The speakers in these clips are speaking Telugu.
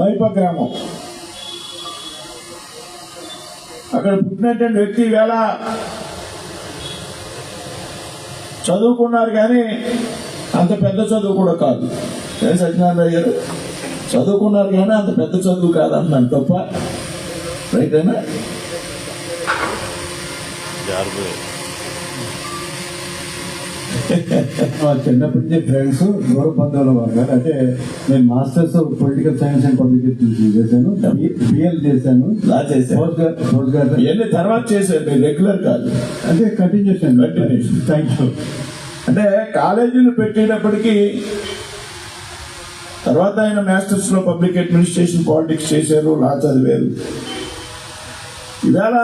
మైప గ్రామం. అక్కడ పుట్టినటువంటి వ్యక్తి వేళ చదువుకున్నారు కానీ అంత పెద్ద చదువు కూడా కాదు. ఏ సత్యనారాయణ గారు? చదువుకున్నారు కానీ అంత పెద్ద చదువు కాదు అన్నాను తప్ప రైతేనా చిన్నప్పటి నుంచి ఫ్రెండ్స్ దూర బంధువుల వారు అంటే నేను masters political science and public administration చేశాను. బిఎల్ చేశాను. గ్రా- తర్వాత మీరు రెగ్యులర్ కాదు. అంటే కంటిన్యూషన్ Continuation. థ్యాంక్ యూ అంటే కాలేజీలు పెట్టేటప్పటికి తర్వాత ఆయన మాస్టర్స్లో పబ్లిక్ అడ్మినిస్ట్రేషన్ పాలిటిక్స్ చేశారు లా చదివారు. ఇవాళ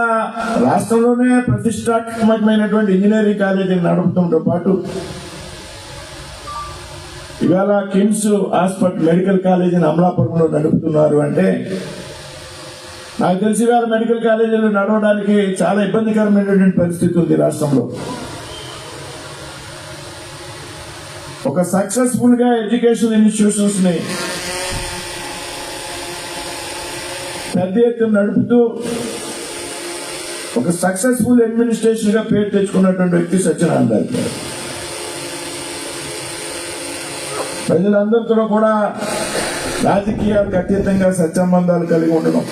రాష్ట్రంలోనే ప్రతిష్టాత్మకమైనటువంటి ఇంజనీరింగ్ కాలేజీని నడపడంతో పాటు ఇవాళ కిమ్స్ హాస్పిటల్ మెడికల్ కాలేజీని అమలాపురంలో నడుపుతున్నారు అంటే నాకు తెలిసి ఇవాళ మెడికల్ కాలేజీలు నడవడానికి చాలా ఇబ్బందికరమైనటువంటి పరిస్థితి ఉంది రాష్ట్రంలో. ఒక సక్సెస్ఫుల్గా ఎడ్యుకేషన్ ఇన్స్టిట్యూషన్స్ని పెద్ద ఎత్తున నడుపుతూ ఒక సక్సెస్ఫుల్ అడ్మినిస్ట్రేషన్గా పేరు తెచ్చుకున్నటువంటి వ్యక్తి సత్యనారాయణ గారు. ప్రజలందరితో కూడా రాజకీయాలకు అతీతంగా సత్సంబంధాలు కలిగి ఉండడం.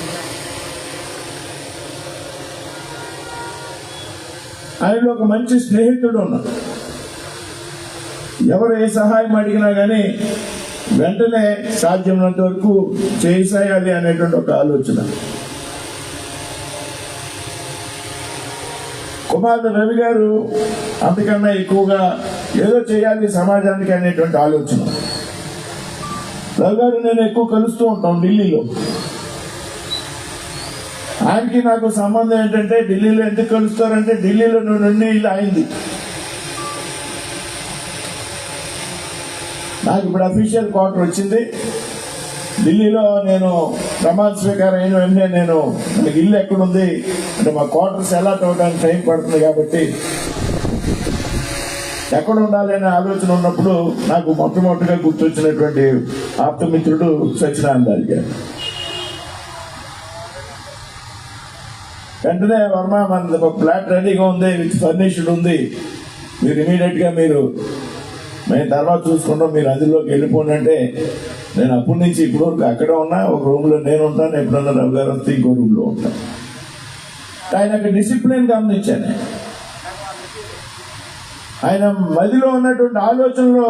ఆయనలో ఒక మంచి స్నేహితుడు ఉన్నాడు. ఎవరు ఏ సహాయం అడిగినా కానీ వెంటనే సాధ్యమైనంత వరకు చేసేయాలి అనేటువంటి ఒక ఆలోచన. కుమారుడు రవి గారు అంతకన్నా ఎక్కువగా ఏదో చేయాలి సమాజానికి అనేటువంటి ఆలోచన. రవి గారు నేను ఎక్కువ కలుస్తూ ఉంటాం ఢిల్లీలో. ఆయనకి నాకు సంబంధం ఏంటంటే ఢిల్లీలో ఎందుకు కలుస్తారంటే ఢిల్లీలో నుండి ఇల్లు అయింది. నాకు ఇప్పుడు అఫీషియల్ క్వార్టర్ వచ్చింది. ఢిల్లీలో నేను ప్రమాణ స్వీకారం అయిన వెంటనే నేను మనకి ఇల్లు ఎక్కడుంది అంటే మా క్వార్టర్స్ ఎలా అవ్వడానికి టైం పడుతుంది కాబట్టి ఎక్కడ ఉండాలి అనే ఆలోచన ఉన్నప్పుడు నాకు మొట్టమొదటిగా గుర్తొచ్చినటువంటి ఆప్తమిత్రుడు సత్యనారాయణ గారు వెంటనే వర్మ మన ఫ్లాట్ రెడీగా ఉంది విత్ ఫర్నిష్డ్ ఉంది. మీరు ఇమీడియట్గా మీరు మేము తర్వాత చూసుకుంటాం మీరు అందులోకి వెళ్ళిపోండి అంటే నేను అప్పటి నుంచి ఇప్పుడు వరకు అక్కడే ఉన్నా ఒక రూమ్లో నేను ఉంటాను ఎప్పుడన్నా రవి గారు వస్తే ఇంకో రూమ్లో ఉంటాను ఆయన డిసిప్లిన్ గమనించాను. ఆయన మదిలో ఉన్నటువంటి ఆలోచనలో